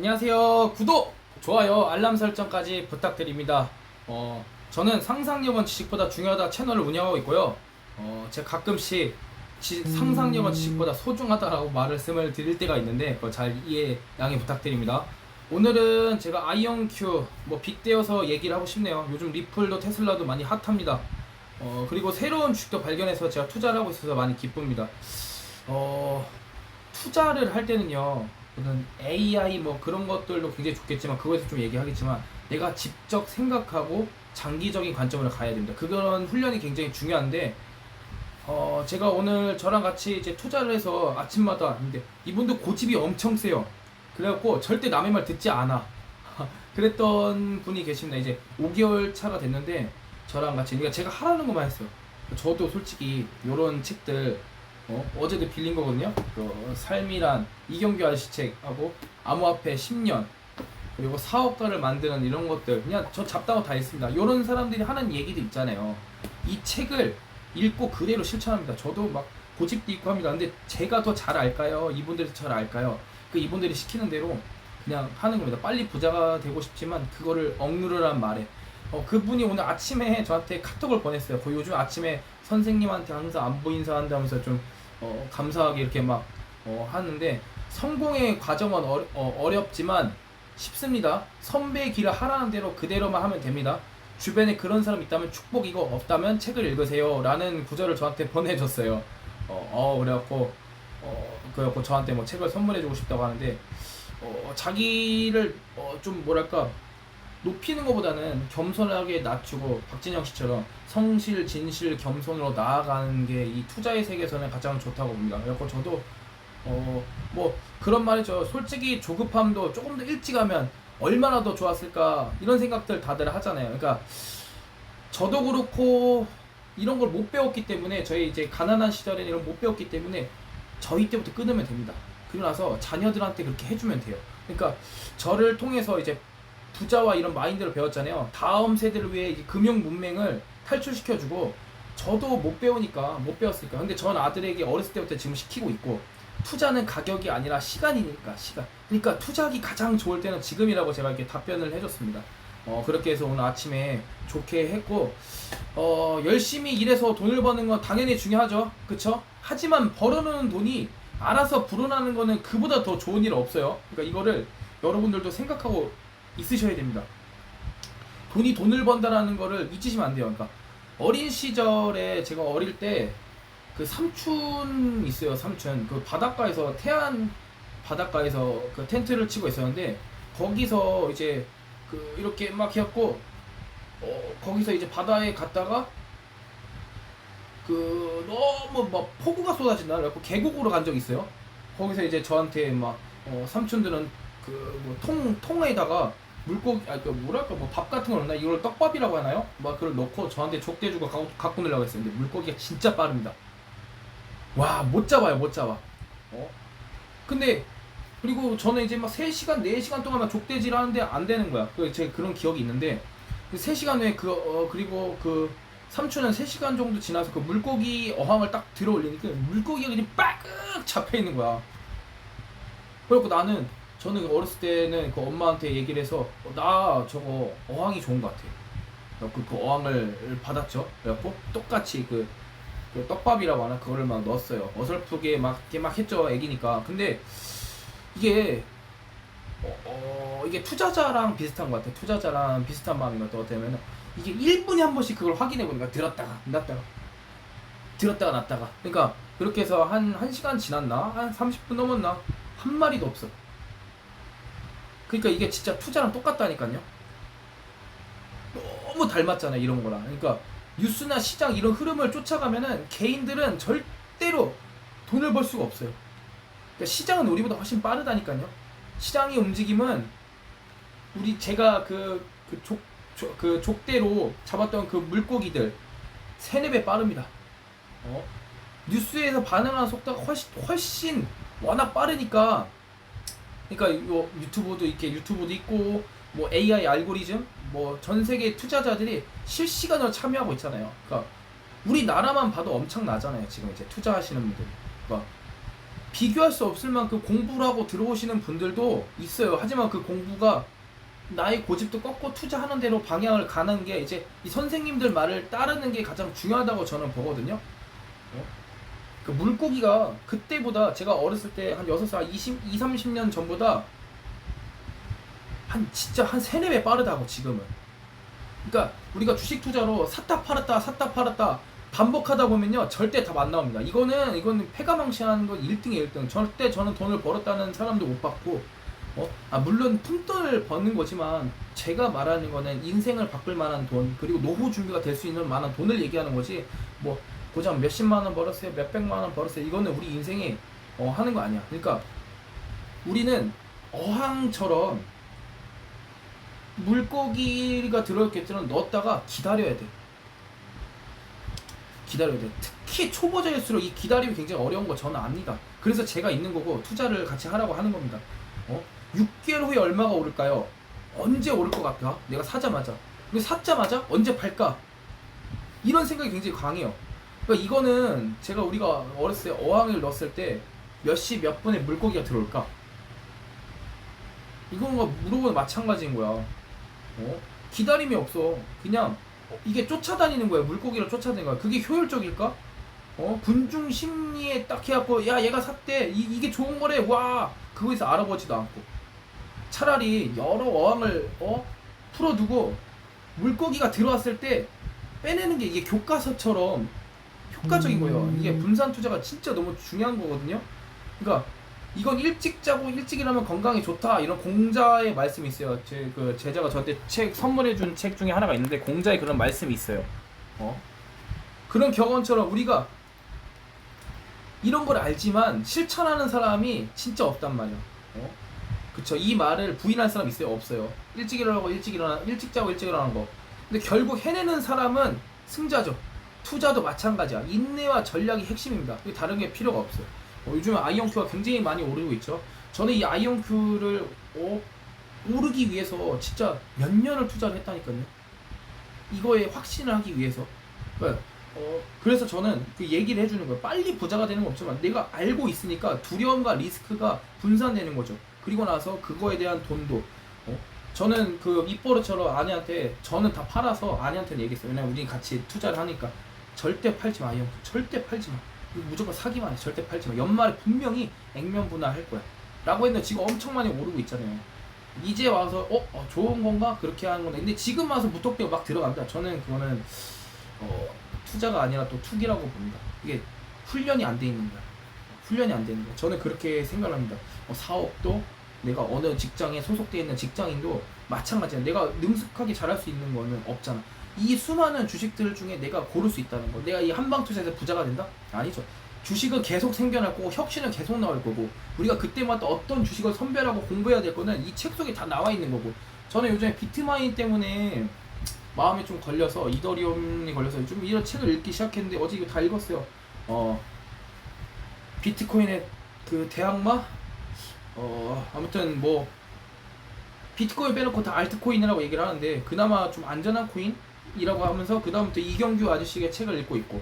안녕하세요. 구독, 좋아요, 알람 설정까지 부탁드립니다. 어, 저는 상상력은 지식보다 중요하다 채널을 운영하고 있고요. 어, 제가 가끔씩 지- 상상력은 지식보다 소중하다라고 말씀을 드릴 때가 있는데 그거 잘 이해 양해 부탁드립니다. 오늘은 제가 아이언큐 뭐 빅되어서 얘기를 하고 싶네요. 요즘 리플도 테슬라도 많이 핫합니다. 어, 그리고 새로운 주식도 발견해서 제가 투자를 하고 있어서 많이 기쁩니다. 어, 투자를 할 때는요, 저는 AI 뭐 그런 것들도 굉장히 좋겠지만, 그거에서 좀 얘기하겠지만, 내가 직접 생각하고 장기적인 관점으로 가야 됩니다. 그런 훈련이 굉장히 중요한데, 어, 제가 오늘 저랑 같이 이제 투자를 해서 아침마다, 근데 이분도 고집이 엄청 세요. 그래갖고 절대 남의 말 듣지 않아. 그랬던 분이 계십니다. 이제 5개월 차가 됐는데, 저랑 같이, 그러니까 제가 하라는 것만 했어요. 저도 솔직히 이런 책들 어? 어제도 빌린 거거든요. 그 삶이란 이경규 아저씨 책하고 암호화폐 10년 그리고 사업가를 만드는 이런 것들 그냥 저 잡다고 다 했습니다. 이런 사람들이 하는 얘기도 있잖아요. 이 책을 읽고 그대로 실천합니다. 저도 막 고집도 있고 합니다. 근데 제가 더 잘 알까요? 이분들이 더잘 알까요? 그 이분들이 시키는 대로 그냥 하는 겁니다. 빨리 부자가 되고 싶지만 그거를 억누르란 말에 어, 그분이 오늘 아침에 저한테 카톡을 보냈어요. 그 요즘 아침에 선생님한테 항상 안부 인사한다면서 좀 어, 감사하게 이렇게 막 어, 하는데 성공의 과정은 어, 렵지만 쉽습니다. 선배의 길을 하라는 대로 그대로만 하면 됩니다. 주변에 그런 사람 있다면 축복이고 없다면 책을 읽으세요. 라는 구절을 저한테 보내줬어요. 어, 어 그래갖고 어, 그래갖고 저한테 뭐 책을 선물해주고 싶다고 하는데 어, 자기를 어, 좀 뭐랄까 높이는 것보다는 겸손하게 낮추고 박진영 씨처럼 성실, 진실, 겸손으로 나아가는 게 이 투자의 세계에서는 가장 좋다고 봅니다. 그래서 저도 어 뭐 그런 말이죠. 솔직히 조급함도 조금 더 일찍 하면 얼마나 더 좋았을까 이런 생각들 다들 하잖아요. 그러니까 저도 그렇고 이런 걸 못 배웠기 때문에 저희 이제 가난한 시절에는 이런 걸못 배웠기 때문에 저희 때부터 끊으면 됩니다. 그리고 나서 자녀들한테 그렇게 해주면 돼요. 그러니까 저를 통해서 이제 부자와 이런 마인드를 배웠잖아요. 다음 세대를 위해 이 금융 문맹을 탈출시켜주고 저도 못 배우니까 못 배웠으니까. 근데 전 아들에게 어렸을 때부터 지금 시키고 있고 투자는 가격이 아니라 시간이니까 시간. 그러니까 투자하기 가장 좋을 때는 지금이라고 제가 이렇게 답변을 해줬습니다. 어 그렇게 해서 오늘 아침에 좋게 했고 어 열심히 일해서 돈을 버는 건 당연히 중요하죠. 그쵸? 하지만 벌어놓은 돈이 알아서 불어나는 거는 그보다 더 좋은 일 없어요. 그러니까 이거를 여러분들도 생각하고 있으셔야 됩니다. 돈이 돈을 번다라는 거를 잊으시면 안 돼요. 그러니까 어린 시절에 제가 어릴 때 그 삼촌 있어요. 삼촌 그 바닷가에서 태안 바닷가에서 그 텐트를 치고 있었는데 거기서 이제 그 이렇게 막 해갖고 어 거기서 이제 바다에 갔다가 그 너무 막 폭우가 쏟아진다 그래갖고 계곡으로 간 적이 있어요. 거기서 이제 저한테 막 어, 삼촌들은 그뭐통 통에다가 물고기 아그 뭐랄까 뭐 밥 같은 걸 넣나 이걸 떡밥이라고 하나요? 막 그걸 넣고 저한테 족대주고 갖고, 갖고 내려고. 근데 물고기가 진짜 빠릅니다. 와 못 잡아요 못 잡아. 어? 근데 그리고 저는 이제 막 3시간 4시간 동안 막 족대질 하는데 안 되는 거야. 그 제가 그런 기억이 있는데 그 3시간 후에 그 어, 그리고 그 삼촌은 3시간 정도 지나서 그 물고기 어항을 딱 들어 올리니까 물고기가 그냥 빠끗 잡혀 있는 거야. 그래갖고 나는 저는 어렸을 때는 그 엄마한테 얘기를 해서 어, 나 저거 어항이 좋은 것 같아. 그래갖고 그 어항을 받았죠. 그래갖고 똑같이 그, 그 떡밥이라고 하나 그거를 막 넣었어요. 어설프게 막 이렇게 막 했죠. 애기니까. 근데 이게 어, 어, 이게 투자자랑 비슷한 것 같아. 투자자랑 비슷한 마음인 것 같아. 어쩌면은 이게 1분에 한 번씩 그걸 확인해 보니까 들었다가 놨다가 들었다가 놨다가 그러니까 그렇게 해서 한 1시간 지났나? 한 30분 넘었나? 한 마리도 없어. 그러니까 이게 진짜 투자랑 똑같다니까요. 너무 닮았잖아 이런 거랑. 그러니까 뉴스나 시장 이런 흐름을 쫓아가면은 개인들은 절대로 돈을 벌 수가 없어요. 그러니까 시장은 우리보다 훨씬 빠르다니까요. 시장의 움직임은 우리 제가 그, 그 족, 족- 그 족대로 잡았던 그 물고기들 세네 배 빠릅니다. 어? 뉴스에서 반응하는 속도가 훨씬 훨씬 워낙 빠르니까 그러니까 이거 유튜브도 이렇게 유튜브도 있고 뭐 AI 알고리즘 뭐 전 세계 투자자들이 실시간으로 참여하고 있잖아요. 그러니까 우리나라만 봐도 엄청나잖아요. 지금 이제 투자하시는 분들. 그러니까 비교할 수 없을 만큼 공부를 하고 들어오시는 분들도 있어요. 하지만 그 공부가 나의 고집도 꺾고 투자하는 대로 방향을 가는 게 이제 이 선생님들 말을 따르는 게 가장 중요하다고 저는 보거든요. 어? 그 물고기가 그때보다 제가 어렸을 때 한 6살, 20, 2, 30년 전보다 한 진짜 한 3, 4배 빠르다고 지금은. 그러니까 우리가 주식 투자로 샀다 팔았다 샀다 팔았다 반복하다 보면요 절대 답 안 나옵니다. 이거는 이거는 패가망신하는 건 1등이에요 1등. 절대 저는 돈을 벌었다는 사람도 못 봤고 어? 아 물론 푼돈을 버는 거지만 제가 말하는 거는 인생을 바꿀 만한 돈 그리고 노후 준비가 될 수 있는 만한 돈을 얘기하는 거지 뭐 고작 몇십만 원 벌었어요 몇백만 원 벌었어요 이거는 우리 인생에 어, 하는 거 아니야. 그러니까 우리는 어항처럼 물고기가 들어있겠지만 넣었다가 기다려야 돼. 기다려야 돼. 특히 초보자일수록 이 기다림이 굉장히 어려운 거 저는 압니다. 그래서 제가 있는 거고 투자를 같이 하라고 하는 겁니다. 어? 6개월 후에 얼마가 오를까요? 언제 오를 것 같아? 내가 사자마자. 근데 사자마자 언제 팔까? 이런 생각이 굉장히 강해요. 그러니까 이거는 제가 우리가 어렸을 때 어항을 넣었을 때 몇 시 몇 분에 물고기가 들어올까? 이건 거 물어보는 마찬가지인 거야. 어? 기다림이 없어. 그냥 이게 쫓아다니는 거야. 물고기를 쫓아다니는 거야. 그게 효율적일까? 어? 군중 심리에 딱 해갖고 야 얘가 샀대. 이, 이게 좋은 거래. 와 그거에서 알아보지도 않고. 차라리 여러 어항을 어 풀어두고 물고기가 들어왔을 때 빼내는 게 이게 교과서처럼 효과적인 거예요. 이게 분산 투자가 진짜 너무 중요한 거거든요. 그러니까 이건 일찍 자고 일찍 일하면 건강에 좋다 이런 공자의 말씀이 있어요. 제 그 제자가 저한테 책 선물해 준 책 중에 하나가 있는데 공자의 그런 말씀이 있어요. 어? 그런 경험처럼 우리가 이런 걸 알지만 실천하는 사람이 진짜 없단 말이야. 어? 그쵸? 이 말을 부인할 사람 있어요? 없어요. 일찍 일어나고 일찍 일어나 일찍 자고 일찍 일어나는 거. 근데 결국 해내는 사람은 승자죠. 투자도 마찬가지야. 인내와 전략이 핵심입니다. 이게 다른 게 필요가 없어요. 어, 요즘에 아이온큐가 굉장히 많이 오르고 있죠. 저는 이 아이온큐를 어, 오르기 위해서 진짜 몇 년을 투자를 했다니까요. 이거에 확신을 하기 위해서. 그러니까 어, 그래서 저는 그 얘기를 해주는 거예요. 빨리 부자가 되는 건 없지만 내가 알고 있으니까 두려움과 리스크가 분산되는 거죠. 그리고 나서 그거에 대한 돈도 어? 저는 그 입버릇처럼 아내한테 저는 다 팔아서 아내한테 얘기했어요. 왜냐면 우리 같이 투자를 하니까 절대 팔지 마, 이 형. 절대 팔지 마. 무조건 사기만 해. 절대 팔지 마. 연말에 분명히 액면 분할할 거야. 라고 했는데 지금 엄청 많이 오르고 있잖아요. 이제 와서 어, 어, 좋은 건가 그렇게 하는 건데 근데 지금 와서 무턱대고 막 들어간다. 저는 그거는 어, 투자가 아니라 또 투기라고 봅니다. 이게 훈련이 안 돼 있는 거야. 훈련이 안 되는 거야. 저는 그렇게 생각합니다. 어, 사업도 내가 어느 직장에 소속되어 있는 직장인도 마찬가지야. 내가 능숙하게 잘할 수 있는 거는 없잖아. 이 수많은 주식들 중에 내가 고를 수 있다는 거. 내가 이 한방 투자에서 부자가 된다? 아니죠. 주식은 계속 생겨날 거고 혁신은 계속 나올 거고 우리가 그때마다 어떤 주식을 선별하고 공부해야 될 거는 이 책 속에 다 나와 있는 거고 저는 요즘에 비트마인 때문에 마음이 좀 걸려서 이더리움이 걸려서 좀 이런 책을 읽기 시작했는데 어제 이거 다 읽었어요. 어 비트코인의 그 대항마 어 아무튼 뭐 비트코인 빼놓고 다 알트코인이라고 얘기를 하는데 그나마 좀 안전한 코인 이라고 하면서 그 다음부터 이경규 아저씨의 책을 읽고 있고.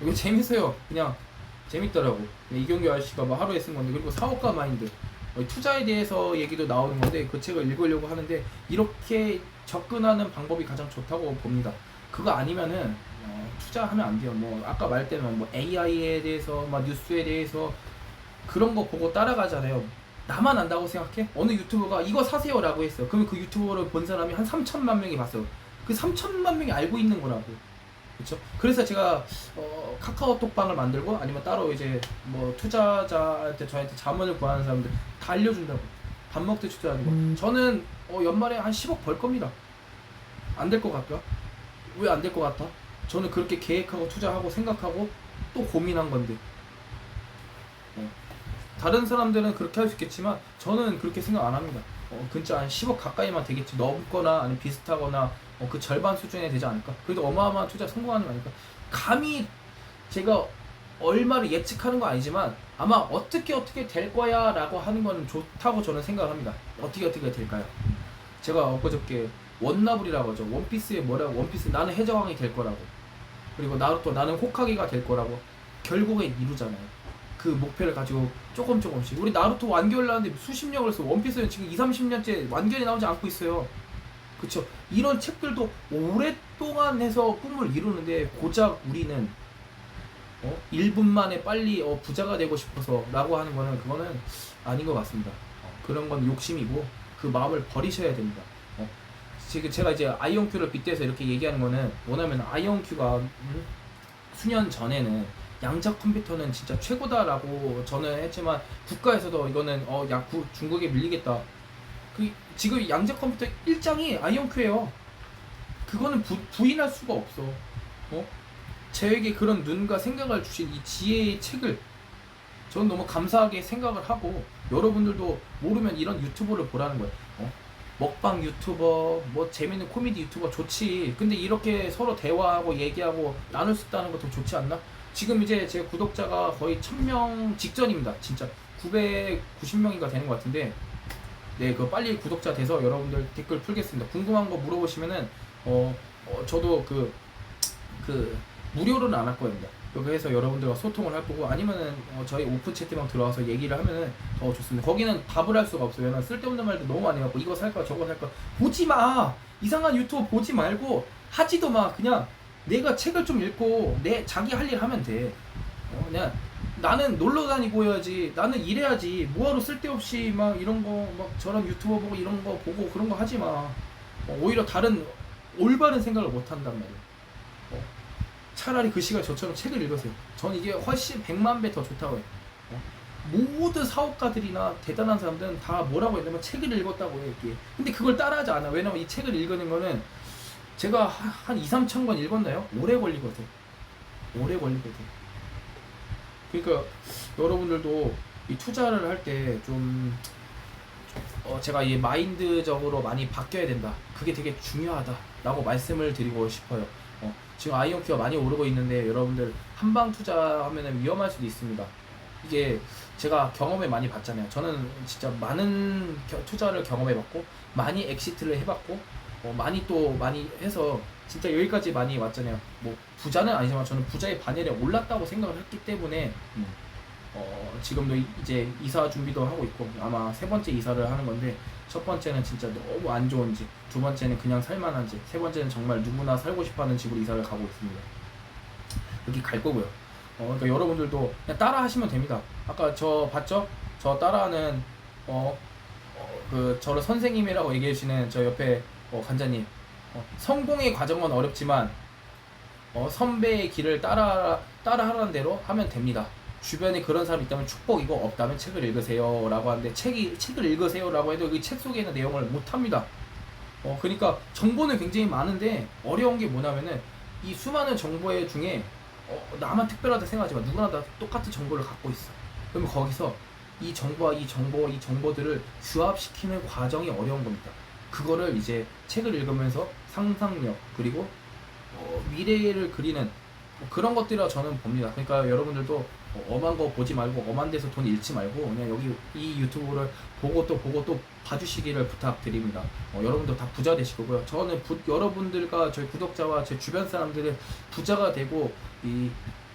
이거 재밌어요. 그냥 재밌더라고. 이경규 아저씨가 뭐 하루에 쓴 건데 그리고 사업가 마인드. 어, 투자에 대해서 얘기도 나오는 건데 그 책을 읽으려고 하는데 이렇게 접근하는 방법이 가장 좋다고 봅니다. 그거 아니면은 어, 투자하면 안 돼요. 뭐 아까 말했다면 뭐 AI에 대해서 막 뉴스에 대해서 그런 거 보고 따라가잖아요. 나만 안다고 생각해? 어느 유튜버가 이거 사세요라고 했어. 그러면 그 유튜버를 본 사람이 한 3천만 명이 봤어요. 그 3천만 명이 알고 있는 거라고. 그렇죠? 그래서 제가 어, 카카오톡 방을 만들고 아니면 따로 이제 뭐 투자자한테 저한테 자문을 구하는 사람들 다 알려준다고. 밥 먹듯 투자하는 거. 음. 저는 어, 연말에 한 10억 벌 겁니다. 안 될 것 같다. 왜안 될 것 같아? 저는 그렇게 계획하고 투자하고 생각하고 또 고민한 건데. 어. 다른 사람들은 그렇게 할 수 있겠지만 저는 그렇게 생각 안 합니다. 어, 근처 한 10억 가까이만 되겠지. 넘거나 아니면 비슷하거나 어, 그 절반 수준에 되지 않을까. 그래도 어마어마한 투자 성공하는 거 아닐까. 감히 제가 얼마를 예측하는 건 아니지만 아마 어떻게 어떻게 될 거야 라고 하는 거는 좋다고 저는 생각합니다. 어떻게 어떻게 될까요? 제가 엊그저께 원나블이라고 하죠. 원피스에 뭐라고 원피스 나는 해적왕이 될 거라고. 그리고 나루토 나는 호카게가 될 거라고. 결국엔 이루잖아요. 그 목표를 가지고 조금 조금씩 우리 나루토 완결 나왔는데 수십 년을 해서 원피스는 지금 2, 30년째 완결이 나오지 않고 있어요. 그쵸? 이런 책들도 오랫동안 해서 꿈을 이루는데 고작 우리는 어? 1분 만에 빨리 어, 부자가 되고 싶어서 라고 하는 거는 그거는 아닌 것 같습니다. 어, 그런 건 욕심이고 그 마음을 버리셔야 됩니다. 어, 지금 제가 이제 아이온큐를 빗대서 이렇게 얘기하는 거는 뭐냐면 아이온큐가 음, 수년 전에는 양자 컴퓨터는 진짜 최고다라고 저는 했지만 국가에서도 이거는 어, 야, 구- 중국에 밀리겠다. 그 지금 양자 컴퓨터 1장이 아이온큐예요. 그거는 부, 부인할 수가 없어. 어? 저에게 그런 눈과 생각을 주신 이 지혜의 책을 저는 너무 감사하게 생각을 하고 여러분들도 모르면 이런 유튜버를 보라는 거예요. 어? 먹방 유튜버, 뭐 재밌는 코미디 유튜버 좋지. 근데 이렇게 서로 대화하고 얘기하고 나눌 수 있다는 것도 좋지 않나? 지금 이제 제 구독자가 거의 1000명 직전입니다. 진짜 990명인가 되는 것 같은데 네, 그 빨리 구독자 돼서 여러분들 댓글 풀겠습니다. 궁금한 거 물어보시면은 어, 어, 저도 그 그 무료로는 안 할 겁니다. 여기에서 여러분들과 소통을 할 거고 아니면은 어, 저희 오픈 채팅방 들어와서 얘기를 하면은 더 좋습니다. 거기는 답을 할 수가 없어요. 왜냐면 쓸데없는 말도 너무 많이 하고 이거 살까 저거 살까 보지 마. 이상한 유튜브 보지 말고 하지도 마. 그냥 내가 책을 좀 읽고 내 자기 할 일 하면 돼. 어, 그냥 나는 놀러 다니고 해야지. 나는 일해야지. 뭐하러 쓸데없이 막 이런 거 막 저런 유튜버 보고 이런 거 보고 그런 거 하지 마. 어, 오히려 다른 올바른 생각을 못 한단 말이야. 어, 차라리 그 시간 저처럼 책을 읽으세요. 전 이게 훨씬 백만 배 더 좋다고 해요. 어? 모든 사업가들이나 대단한 사람들은 다 뭐라고 했냐면 책을 읽었다고 해요. 이게. 근데 그걸 따라하지 않아. 왜냐면 이 책을 읽는 거는 제가 하- 한 2, 3천 권 읽었나요? 오래 걸리거든. 오래 걸리거든. 그러니까 여러분들도 이 투자를 할 때좀 어, 제가 이 마인드적으로 많이 바뀌어야 된다. 그게 되게 중요하다라고 말씀을 드리고 싶어요. 어, 지금 아이온큐가 많이 오르고 있는데 여러분들 한방 투자하면 위험할 수도 있습니다. 이게 제가 경험을 많이 봤잖아요. 저는 진짜 많은 겨- 투자를 경험해봤고 많이 엑시트를 해봤고 어, 많이 또 많이 해서 진짜 여기까지 많이 왔잖아요. 뭐 부자는 아니지만 저는 부자의 반열에 올랐다고 생각을 했기 때문에 음, 어, 지금도 이- 이제 이사 준비도 하고 있고 아마 세 번째 이사를 하는 건데 첫 번째는 진짜 너무 안 좋은 집, 두 번째는 그냥 살만한 집, 세 번째는 정말 누구나 살고 싶어하는 집으로 이사를 가고 있습니다. 여기 갈 거고요. 어, 그러니까 여러분들도 그냥 따라 하시면 됩니다. 아까 저 봤죠? 저 따라하는 어, 어, 그 저를 선생님이라고 얘기해 주시는 저 옆에 어, 간자님. 어, 성공의 과정은 어렵지만 어, 선배의 길을 따라 따라하라는 대로 하면 됩니다. 주변에 그런 사람이 있다면 축복이고 없다면 책을 읽으세요라고 하는데 책이 책을 읽으세요라고 해도 그책 속에 있는 내용을 못 합니다. 어 그러니까 정보는 굉장히 많은데 어려운 게 뭐냐면은 이 수많은 정보의 중에 어, 나만 특별하다 생각하지 마. 누구나 다 똑같은 정보를 갖고 있어. 그러면 거기서 이 정보와 이 정보, 이 정보들을 규합시키는 과정이 어려운 겁니다. 그거를 이제 책을 읽으면서 상상력 그리고 어, 미래를 그리는 뭐 그런 것들이라 저는 봅니다. 그러니까 여러분들도 어, 엄한 거 보지 말고 엄한 데서 돈 잃지 말고 그냥 여기 이 유튜브를 보고 또 보고 또 봐주시기를 부탁드립니다. 어, 여러분도 다 부자 되실 거고요. 저는 부- 여러분들과 저희 구독자와 제 주변 사람들은 부자가 되고 이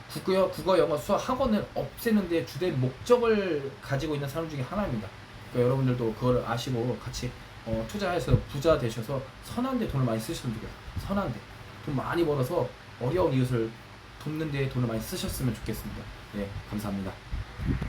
국어, 국어, 영어, 수학 학원을 없애는 데 주된 목적을 가지고 있는 사람 중에 하나입니다. 그러니까 여러분들도 그걸 아시고 같이 어, 투자해서 부자 되셔서 선한 데 돈을 많이 쓰시면 좋겠어요. 선한 데. 돈 많이 벌어서 어려운 이웃을 돕는 데 돈을 많이 쓰셨으면 좋겠습니다. 네, 감사합니다.